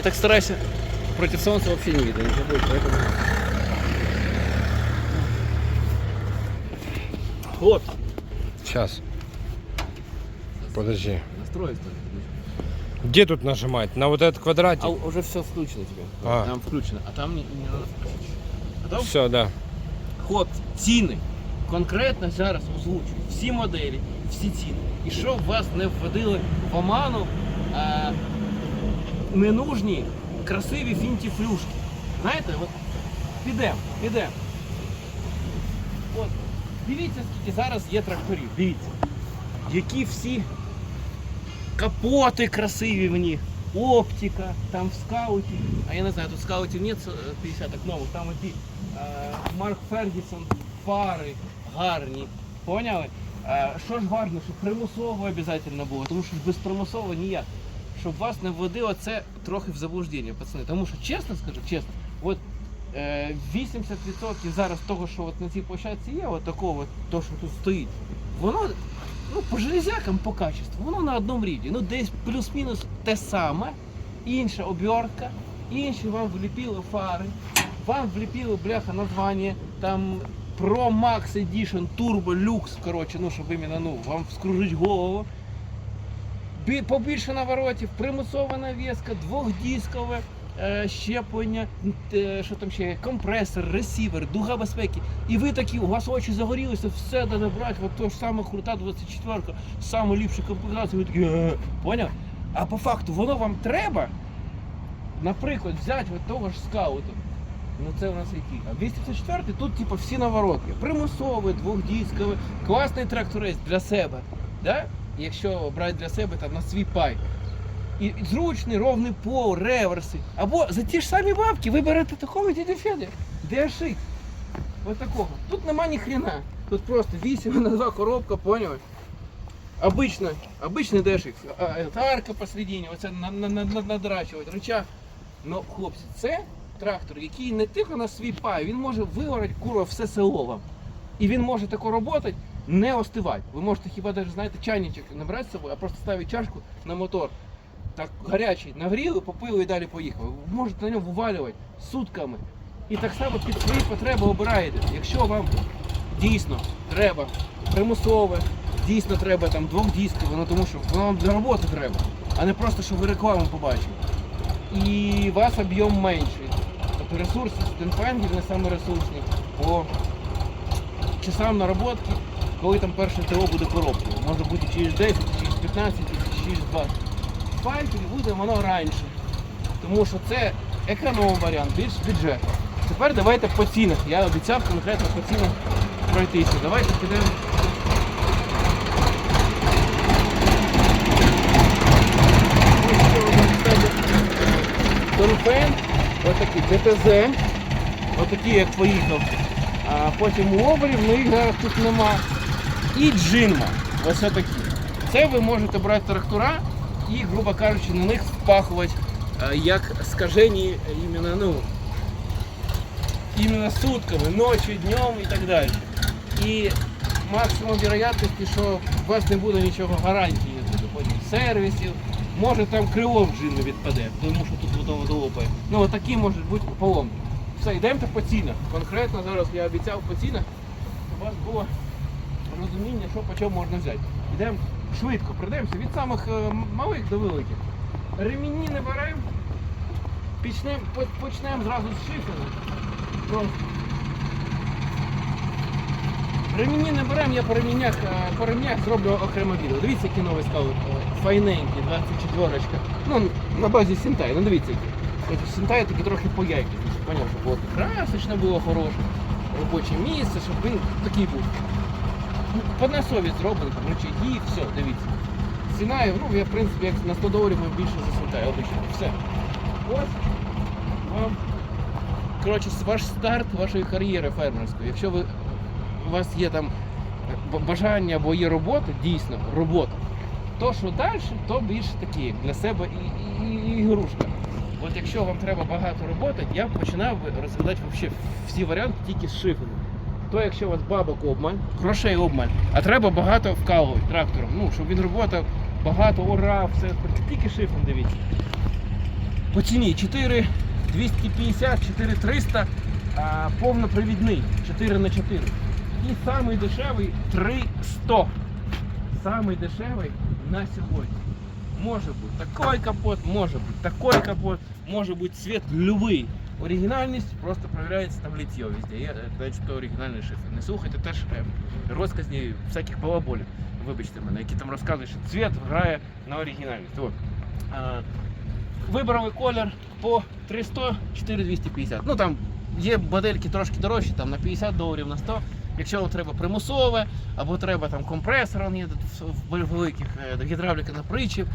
И так старайся против солнца вообще не видно, ничего будет, поэтому... Вот. Сейчас. Подожди. Настройство. Где тут нажимать? На вот этот квадратик? А уже все включено тебе. А. Там включено, а там не, не надо включити. Готов? Все, да. Хлопці, ціни. Конкретно зараз озвучую всі моделі, всі ціни. І щоб вас не вводили в оману а, ненужні, красиві фінті-флюшки. Знаєте, от підемо, підемо. От, дивіться, скільки зараз є тракторів. Дивіться. Які всі капоти красиві в них, оптика, там в скауті. А я не знаю, тут скаутів нет е, 50 нових, там оті е, Марк Фергюсон, фари гарні. Поняли? Е, що ж важливо, щоб примусово обов'язково було, тому що без примусово ніяк. Щоб вас не вводило це трохи в заблуждення, пацани. Тому що чесно скажу, чесно, от е, 80% зараз того, що от на цій площадці є, от такого, от, то, що тут стоїть, воно ну, по железякам по качеству, воно на одному рівні. Ну, десь плюс-мінус те саме, інша обертка, інші вам вліпили фари, вам вліпили бляха названня, там Pro Max Edition Turbo Lux, коротше, ну, щоб іменно, ну, вам вскружить голову. Бі- Побільше наворотів, примусова навіска, двохдіскове е, щеплення, е, що там ще, компресор, ресівер, дуга безпеки. І ви такі, у вас очі загорілися, все треба брати, от то ж саме крута 24 саме ліпша комплектація, ви такі, «Е». поняв? А по факту воно вам треба, наприклад, взяти от того ж скауту. Ну це у нас який? А 254 тут типу всі наворотки. Примусовий, двохдісковий, класний тракторець для себе. Да? Якщо брати для себе там на свій пай. І і зручний, ровний пол, реверси. Або за ті ж самі бабки ви берете такого діді Федя. DSX. Ось такого. Тут нема ні хрена. Тут просто 8 на 2 коробка, поняли? Обычно, обычный DSX. А, а, Арка посередині, оце на- на- на- на- надрачувати, рычаг. Ну, хлопці, це трактор, який не тільки на свій пай, він може вигорати курва все село вам. І він може тако працювати, не остивати. Ви можете хіба навіть, знаєте, чайничок не брати з собою, а просто ставити чашку на мотор. Так гарячий, нагріли, попили і далі поїхали. Ви можете на ньому вивалювати сутками. І так само під свої потреби обираєте. Якщо вам дійсно треба примусове, дійсно треба там двохдіскове, ну тому що воно вам для роботи треба, а не просто, щоб ви рекламу побачили і вас об'єм менший. Тобто ресурс стенфангів не саме ресурсний по часам наработки, коли там перше ТО буде коробкою. Може бути через 10, через 15, через 20. Файків буде воно раніше. Тому що це економ варіант, більш бюджетний. Тепер давайте по цінах. Я обіцяв конкретно по цінах пройтися. Давайте підемо. Донфен, отакий ДТЗ, отакий як поїхав. А потім Лобарів, ну їх зараз тут нема. І Джинма. Ось такі. Це ви можете брати трактора і, грубо кажучи, на них впахувати е, як скажені іменно, ну, іменно сутками, ночі, днем і так далі. І максимум вероятності, що у вас не буде нічого гарантії, потім сервісів. Може там крило в джину відпаде, тому що тут воно долопає. Ну отакі можуть бути поломки. Все, йдемо по цінах. Конкретно зараз я обіцяв по цінах, щоб у вас було розуміння, що по чому можна взяти. Йдемо швидко, пройдемося від самих е, малих до великих. Ремінні не беремо. Почнемо по- почнемо зразу з. Просто. Ремінні не беремо, я по реміннях, е, по реміннях зроблю окремо відео. Дивіться, які новий скаут. е, Файненький, 24 Ну, на базі Сінтай, ну дивіться які. Тобто Сінтай такі трохи по яйки. Поняв, було красочно було хороше, робоче місце, щоб він такий був. Ну, По на совість зроблений, там рычаги, все, дивіться. Ціна, ну, я в принципі, як на 100 доларів ми більше за Сінтай, обично. Все. Ось вам. Коротше, ваш старт вашої кар'єри фермерської. Якщо ви у вас є там бажання або є робота, дійсно робота, то що далі, то більше такі для себе і, і, і ігрушка. От якщо вам треба багато роботи, я починав розглядати всі варіанти тільки з шифером. То якщо у вас бабок обмаль, грошей обмаль, а треба багато вкалувати трактором, ну, щоб він роботав багато, ура, все, тільки шифром дивіться. По ціні 4 250, 4 300, а, повнопривідний 4 на 4. І самий дешевий 300. Самий дешевий на сьогодні. Може бути такий капот, може бути такий капот, може бути цвет любий. Оригінальність просто проявляється там літьо везде. Я е, що оригінальний шифр. Не слухайте теж е, розказні всяких балаболів, вибачте мене, які там розказують, що цвет грає на оригінальність. От. Вибрали колір по 300, 4250. Ну там є модельки трошки дорожчі, там на 50 доларів, на 100. Якщо вам треба примусове, або треба там компресор, він є в великих е, гідравліка на причіп,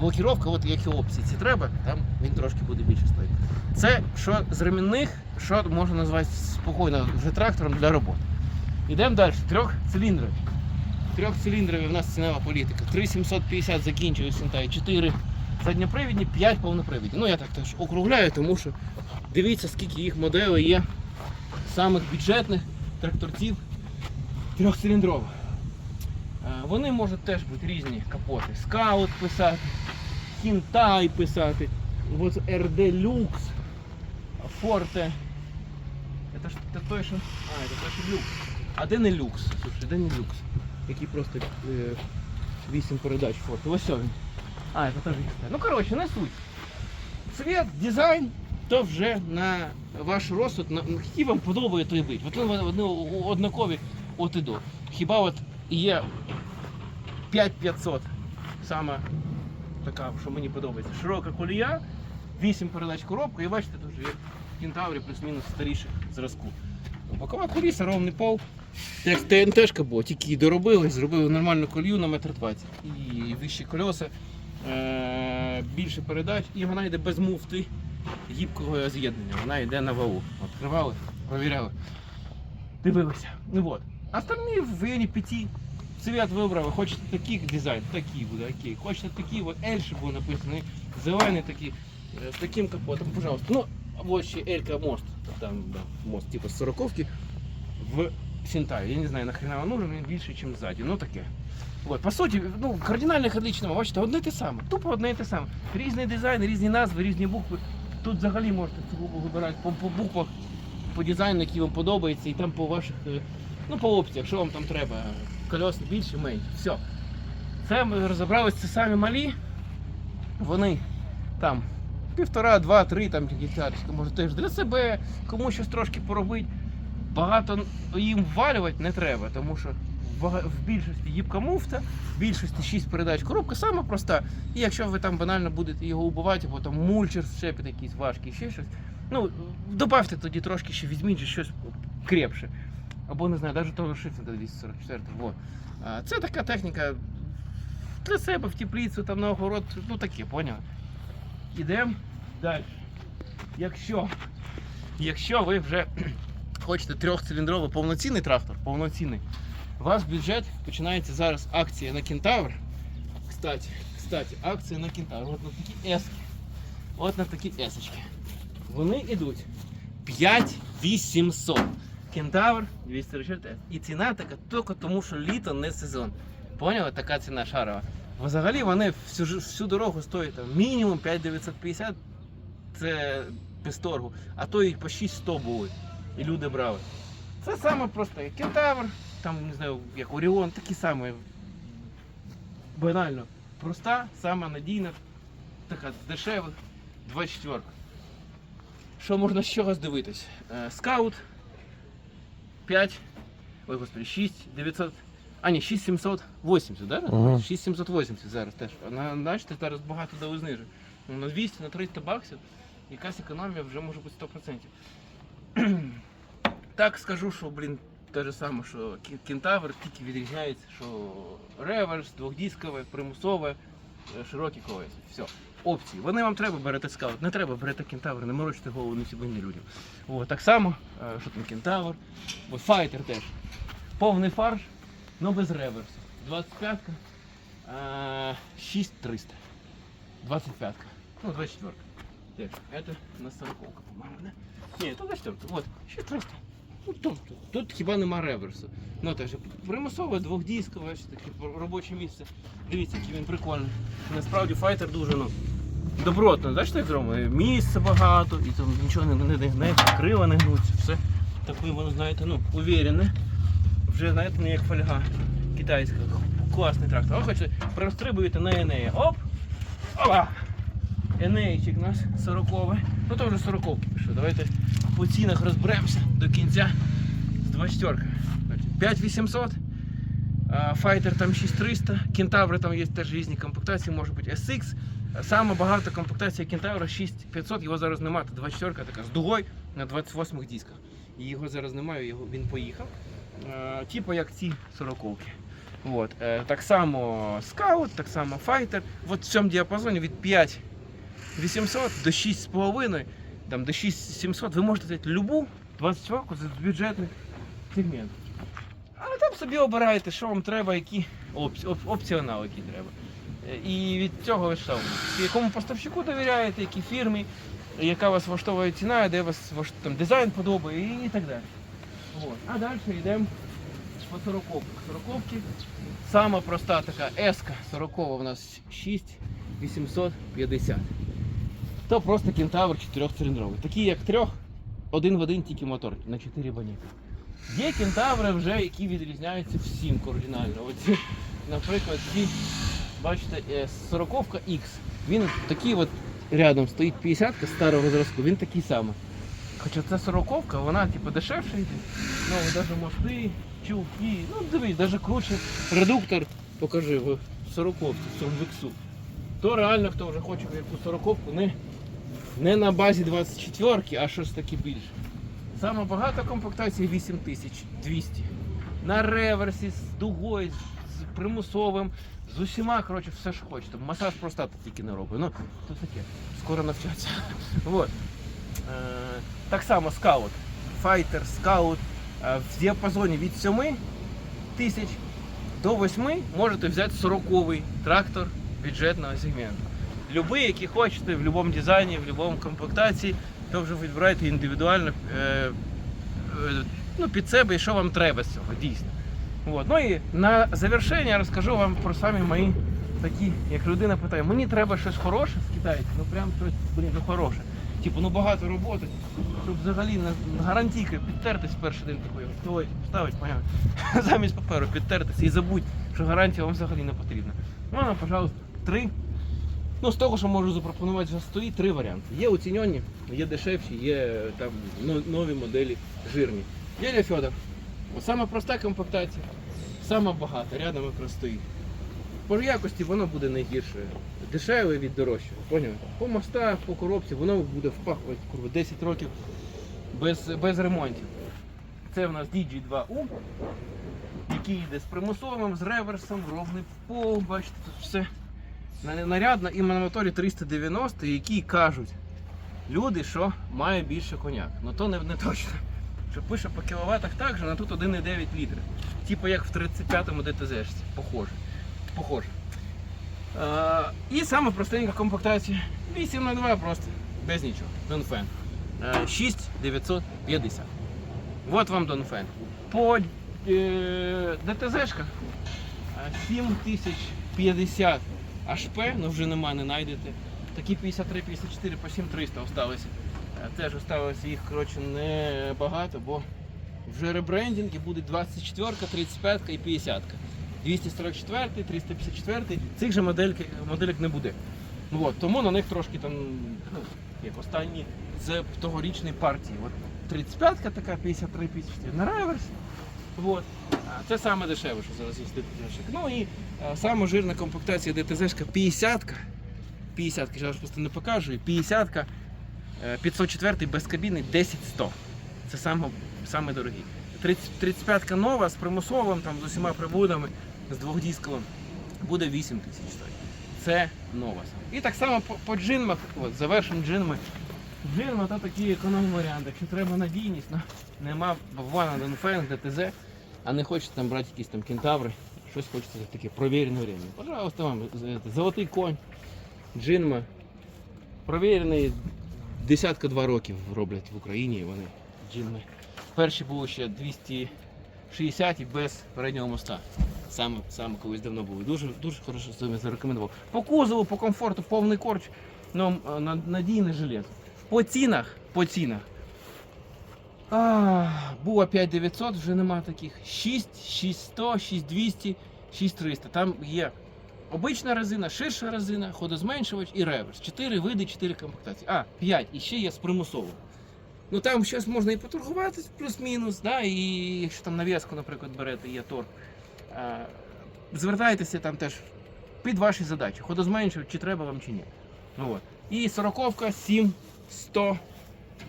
блокіровка, от які опції ці треба, там він трошки буде більше стоїть. Це що з ремінних, що можна назвати спокійно вже трактором для роботи. Йдемо далі. Трьохциліндрові. Трьохциліндрові в нас цінова політика. 3,750 закінчую Сінтай, 4 задньопривідні, 5 повнопривідні. Ну я так теж округляю, тому що дивіться, скільки їх моделей є самих бюджетних тракторців трьохциліндрових. Е, Вони можуть теж бути різні капоти. Скаут писати, Хінтай писати, RD Lux, Forte. Это ж це той, що. А, це той, що люкс. А де не люкс? Слушай, де не люкс? Який просто е, 8 передач фото. Ось він. А, це теж XT. Ну коротше, не суть. Цвет, дизайн, то вже на ваш розсуд, на, який вам подобає той бить. От вони однакові от і до. Хіба от є 5500, саме така, що мені подобається. Широка колія, 8 передач коробка, і бачите, тут є кентаврі плюс-мінус старіших зразку. Бокова коліса, ровний пол. Як ТНТшка була, тільки її доробили, зробили нормальну колію на метр 20. І вищі кольоса, е- більше передач, і вона йде без муфти гібкого з'єднання. Вона йде на валу. Відкривали, провіряли, дивилися. Ну от. Остальні в районі 5 цвет вибрали. Хочете такий дизайн, такий буде, окей. Хочете такий, от L ще буде написано, і зелений такий, е, з таким капотом, пожалуйста. Ну, вот ще Елька мост, там да, мост типу з 40 в Сінтаю. Я не знаю, нахрена він нужен, він більше, ніж ззаді. Ну таке. От, по суті, ну, кардинальних відліч нема. Бачите, одне те саме. Тупо одне й те саме. Різний дизайн, різні назви, різні букви. Тут взагалі можете вибирати по, по буквах, по дизайну, який вам подобається, і там по ваших, е, ну по опціях, що вам там треба. Кольос більше, менше. Все. Це ми розібралися, це самі малі. Вони там півтора, два, три там гектарчика, може теж для себе, кому щось трошки поробити. Багато їм ввалювати не треба, тому що в, більшості гібка муфта, в більшості 6 передач коробка саме проста. І якщо ви там банально будете його убивати, або там мульчер щепить якийсь важкий, ще щось. Ну, добавте тоді трошки ще візьміть щось крепше. Або не знаю, навіть того шифта 244. Во. Це така техніка для себе в теплицю, там на огород, ну таке, поняв? Ідемо далі. Якщо, якщо ви вже хочете трьохциліндровий повноцінний трактор, повноцінний, у вас бюджет починається зараз акція на кентавр. Кстати, кстати, акція на кентавр. От на такі ески. От на такі есочки. Вони йдуть 5800. Кентавр 240 S. І ціна така тільки тому, що літо не сезон. Поняли? Така ціна шарова. Взагалі вони всю, всю дорогу стоять там, мінімум 5950 це без торгу, а то і по 6100 були. І люди брали. Це саме просто як кентавр, там не знаю, як Оріон, такі самі. Банально. Проста, сама надійна, така з дешевих 24. Що можна з чого здивитись? Е, Скаут 5, ой господи, 6 900, а ні, 6780, да? Ага. 6780 зараз теж. На, бачите, зараз багато дали знижок. Ну, на 200, на 300 баксів якась економія вже може бути 100%. так скажу, що, блін, те же саме, що кентавр тільки відрізняється, що реверс, двохдіскове, примусове, е, широкі колеса. Все. Опції. Вони вам треба берете скаут, не треба берете кентавр, не морочте голову не собі, людям. О, так само, е, що там кентавр, от файтер теж. Повний фарш, але без реверсу. 25-ка, е, 6300. 25-ка. Ну, 24-ка. Теж. Это на 40-ка, по-моєму, да? Ні, то 24-ка. Вот, 6300. Ну, тут, тут, хіба нема реверсу. Ну теж примусове двохдіскове, таке робоче місце. Дивіться, який він прикольний. Насправді файтер дуже ну, добротно, знаєш, так зроблено? Місце багато, і там нічого не, не, не крила не гнуться, все таке, воно, знаєте, ну, увірене. Вже, знаєте, не як фольга китайська. Класний трактор. А хочете, прострибуєте на Енея. Оп! Опа! Енейчик у нас 40 Ну то вже 40 пішов. Давайте по цінах розберемося до кінця з 24. 5800. Файтер там 6300, Кентаври там є теж різні комплектації, може бути SX. Саме багато комплектація Кентавра 6500, його зараз немає. 24 така з дугою на 28 дисках. І його зараз немає, його, він поїхав. Типу як ці 40-ки. Е, Так само скаут, так само файтер. От в цьому діапазоні від 5800 до 6,5, там, до 6700 ви можете взяти любу 24 з бюджетних сегментів. А там собі обираєте, що вам треба, які опці- оп- опціонал, які треба. Е, І від цього ви що? Якому поставщику довіряєте, якій фірмі, яка вас влаштовує ціна, де вас там дизайн подобає і, так далі. От. А далі йдемо по 40 40 Сама проста така еска 40 у нас 6850. То просто кентавр 4-циліндровий. Такий як трьох, один в один тільки мотор на 4 баніки. Є кентаври вже, які відрізняються всім кардинально. Оці, наприклад, ці, бачите, е, 40 X. Він такий от рядом стоїть 50-ка старого зразку, він такий самий. Хоча це 40 вона типу дешевша йде. Ну, навіть мости, чулки, ну дивись, навіть круче. Редуктор, покажи в 40 в цьому віксу. То реально хто вже хоче яку 40 не, не на базі 24, а щось таке більше. Саме багато комплектацій 8200. На реверсі, з дугою, з примусовим, з усіма, коротше, все що хочете. Масаж простати тільки не робить. Ну, то таке. Скоро навчаться. Вот. Е, так само скаут. Файтер, скаут. Е, в діапазоні від 7 тисяч до 8 можете взяти 40-й трактор бюджетного сегменту. Любий, який хочете, в будь-якому дизайні, в будь-якому комплектації, то вже вибираєте індивідуально е, е, ну, під себе і що вам треба з цього, дійсно. От. Ну і на завершення я розкажу вам про самі мої такі, як людина питає, мені треба щось хороше з китайців, ну прям щось, блін, ну хороше. Типу, ну багато роботи, щоб взагалі на гарантійки підтертись перший день такої. Ой, ставить, поняв. Замість паперу підтертися і забудь, що гарантія вам взагалі не потрібна. Ну, пожалуйста, три. Ну, з того, що можу запропонувати вже стоїть, три варіанти. Є оцінені, є дешевші, є там нові моделі жирні. Дядя Федор, от сама проста комплектація, сама багата, рядом якраз стоїть. По якості воно буде найгірше. Дешеве від дорожчого. Поняв? По мостах, по коробці, воно буде впахувати курва, 10 років без, без ремонтів. Це в нас DG2U, який йде з примусовим, з реверсом, ровний пол, бачите, тут все нарядно і на моторі 390, які кажуть люди, що має більше коняк. Ну то не, не точно. Що пише по кіловатах так же, але тут 1,9 літри. Типу як в 35-му ДТЗ. Похоже. Похоже. Е, і саме простенька комплектація. 8 на 2 просто. Без нічого. Донфен. Е, 6950. Вот вам Донфен. По е, е, 7050 HP, ну вже нема, не знайдете. Такі 53-54 по 7300 осталися. Е, Теж осталося їх коротше, небагато, бо вже ребрендинги будуть 24, 35 і 50. 244, 354, цих же модельки, моделек не буде. Ну, От, тому на них трошки там, ну, як останні з тогорічної партії. От 35-ка така, 53, 54 на реверсі. От. Це саме дешеве, що зараз є ДТЗ. Ну і а, саме жирна комплектація ДТЗ-шка 50-ка. 50-ка, зараз просто не покажу. 50-ка, е, 504 без кабіни 10-100. Це саме, саме дорогі. 30 35-ка нова з примусовим, там, з усіма прибудами, з двохдісковим, буде 8 тисяч стоїть. Це нова. І так само по, по джинмах, от, завершимо джинми. Джинма то такий економ варіант. Якщо треба надійність, ну, нема Вана Донфен, ДТЗ, а не хочете там брати якісь там кентаври, щось хочете таке провірене время. Пожалуйста, вам золотий конь, джинма. Провірений десятка два років роблять в Україні вони джинми. Перші були ще 260 і без переднього моста. Саме, саме колись давно були. Дуже, дуже хорошо ними зарекомендував. По кузову, по комфорту, повний корч. Ну, надійне железо. По цінах, по цінах. А, було 5900, вже нема таких. 6, 6100, 6200, 6300. Там є обична резина, ширша резина, ходозменшувач і реверс. Чотири види, чотири комплектації. А, 5. І ще є з примусовим. Ну там зараз можна і поторгуватись, плюс-мінус, да, і якщо там нав'язку, наприклад, берете, є торг. А, звертайтеся там теж під ваші задачі. Ходозменшувач, чи треба вам, чи ні. Ну, от. І сороковка 7, 100.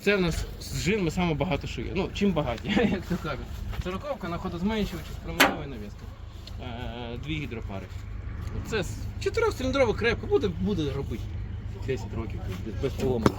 Це в нас з жинами саме багато є. Ну, чим багаті, як то кажуть. Сороковка на ходозменшувачі з промислової навіскою. Е, Дві гідропари. Це з- чотирьохциліндровий крепко, буде, буде робити 10 років без, поломки.